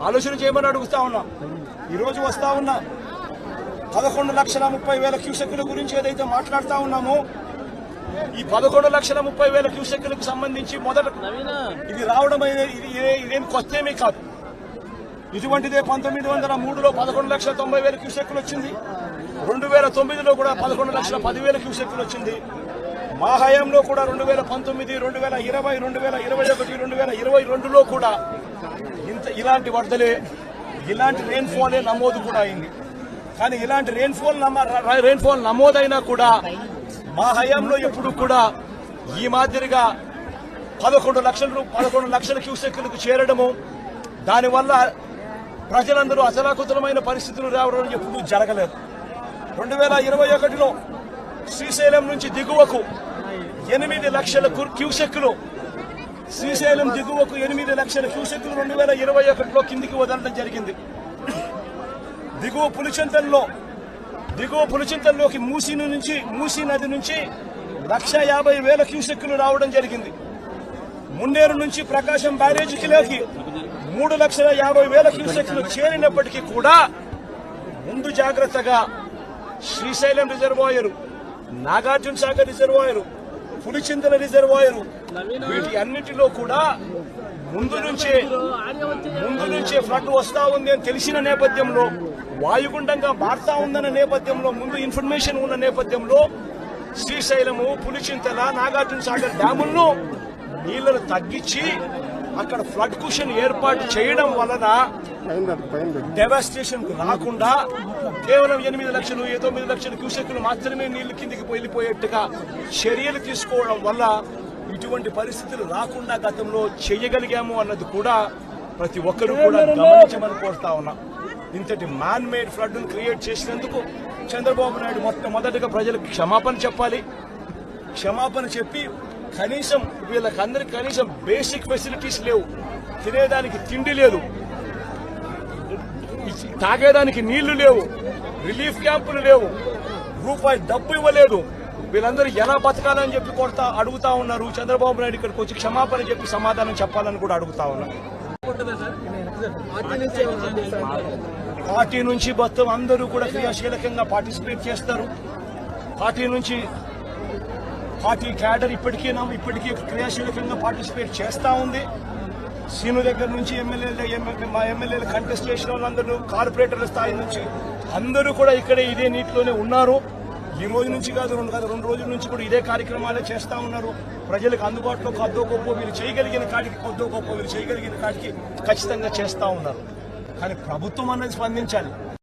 ఆలోచన చేయమని అడుగుతా ఉన్నా. ఈరోజు వస్తా ఉన్నా. పదకొండు లక్షల ముప్పై వేల క్యూసెక్కుల గురించి ఏదైతే మాట్లాడుతా ఉన్నామో ఈ పదకొండు లక్షల ముప్పై వేల క్యూసెక్కులకు సంబంధించి మొదట ఇది రావడం అనేది ఇది ఇదే- ఇదేం కాదు. ఇటువంటిదే పంతొమ్మిది వందల మూడులో పదకొండు లక్షల తొంభై వేల క్యూసెక్కులు వచ్చింది. రెండు వేల తొమ్మిదిలో కూడా పదకొండు లక్షల పదివేల క్యూసెక్కులు వచ్చింది. మా హయాంలో కూడా రెండు వేల పంతొమ్మిది రెండు వేల ఇరవై రెండు వేల ఇరవై ఒకటి రెండు వేల ఇరవై రెండులో కూడా ఇంత ఇలాంటి వరదలే ఇలాంటి రెయిన్ఫాలే నమోదు కూడా అయింది. కానీ ఇలాంటి రెయిన్ఫాల్ రెయిన్ఫాల్ నమోదైనా కూడా మా హయాంలో ఎప్పుడు కూడా ఈ మాదిరిగా పదకొండు లక్షల పదకొండు లక్షల క్యూసెక్లకు చేరడము దానివల్ల ప్రజలందరూ అసలాకుతలమైన పరిస్థితులు రావడం ఎప్పుడూ జరగలేదు. రెండు వేల ఇరవై ఒకటిలో శ్రీశైలం నుంచి దిగువకు ఎనిమిది లక్షల కు- క్యూసెక్కులు శ్రీశైలం దిగువకు ఎనిమిది లక్షల క్యూసెక్లు రెండు వేల ఇరవై ఒకటిలో కిందికి వదలడం జరిగింది. దిగువ పులిచింతల్లో దిగువ పులిచింతల్లోకి మూసీ నుంచి మూసీ నది నుంచి లక్ష యాభై వేల క్యూసెక్లు రావడం జరిగింది. మున్నేరు నుంచి ప్రకాశం బ్యారేజీకి మూడు లక్షల యాభై వేల క్యూసెక్లు చేరినప్పటికీ కూడా ముందు జాగ్రత్తగా Srisailam reservoir Nagarjuna Sagar reservoir Pulichintala reservoir. వీటి అన్నిటిలో కూడా ముందు నుంచే ముందు నుంచే ఫ్లడ్ వస్తా ఉంది అని తెలిసిన నేపథ్యంలో వాయుగుండంగా మారుతా ఉందన్న నేపథ్యంలో ముందు ఇన్ఫర్మేషన్ ఉన్న నేపథ్యంలో శ్రీశైలము పులిచింతల నాగార్జున సాగర్ డ్యాములను నీళ్ళను తగ్గించి అక్కడ ఫ్లడ్ కుషన్ ఏర్పాటు చేయడం వలన డెవాస్టేషన్ రాకుండా కేవలం ఎనిమిది లక్షలు ఏ తొమ్మిది లక్షల క్యూసెక్లు మాత్రమే నీళ్ళు కిందికి వెళ్ళిపోయేట్టుగా చర్యలు తీసుకోవడం వల్ల ఇటువంటి పరిస్థితులు రాకుండా గతంలో చేయగలిగాము అన్నది కూడా ప్రతి ఒక్కరూ కూడా గమనించమని కోరుతా ఉన్నా. ఇంతటి మ్యాన్ మేడ్ ఫ్లడ్ క్రియేట్ చేసినందుకు చంద్రబాబు నాయుడు మొట్టమొదటిగా ప్రజలకు క్షమాపణ చెప్పాలి. క్షమాపణ చెప్పి కనీసం వీళ్ళకందరికి కనీసం బేసిక్ ఫెసిలిటీస్ లేవు. తినేదానికి తిండి లేదు. తాగేదానికి నీళ్ళు లేవు. రిలీఫ్ క్యాంపులు లేవు. రూపాయి డబ్బు ఇవ్వలేదు. వీళ్ళందరూ ఎలా బతకాలని చెప్పి కొడతా అడుగుతా ఉన్నారు. చంద్రబాబు నాయుడు ఇక్కడికి వచ్చి క్షమాపణ చెప్పి సమాధానం చెప్పాలని కూడా అడుగుతా ఉన్నారు పార్టీ నుంచి మొత్తం అందరూ కూడా క్రియాశీలకంగా పార్టిసిపేట్ చేస్తారు. పార్టీ నుంచి పార్టీ క్యాడర్ ఇప్పటికీ నా- ఇప్పటికీ క్రియాశీలకంగా పార్టిసిపేట్ చేస్తా ఉంది. సీను దగ్గర నుంచి ఎమ్మెల్యేలు మా ఎమ్మెల్యేలు కంటెస్టేషన్ వాళ్ళందరూ కార్పొరేటర్ల స్థాయి నుంచి అందరూ కూడా ఇక్కడే ఇదే నీటిలోనే ఉన్నారు. ఈ రోజు నుంచి కాదు రెండు కాదు రెండు రోజుల నుంచి కూడా ఇదే కార్యక్రమాలే చేస్తా ఉన్నారు. ప్రజలకు అందుబాటులో కొద్దో గొప్ప వీళ్ళు చేయగలిగిన కాడికి కొద్దో గొప్ప వీళ్ళు చేయగలిగిన కాడికి ఖచ్చితంగా చేస్తా ఉన్నారు. కానీ ప్రభుత్వం అనేది స్పందించాలి.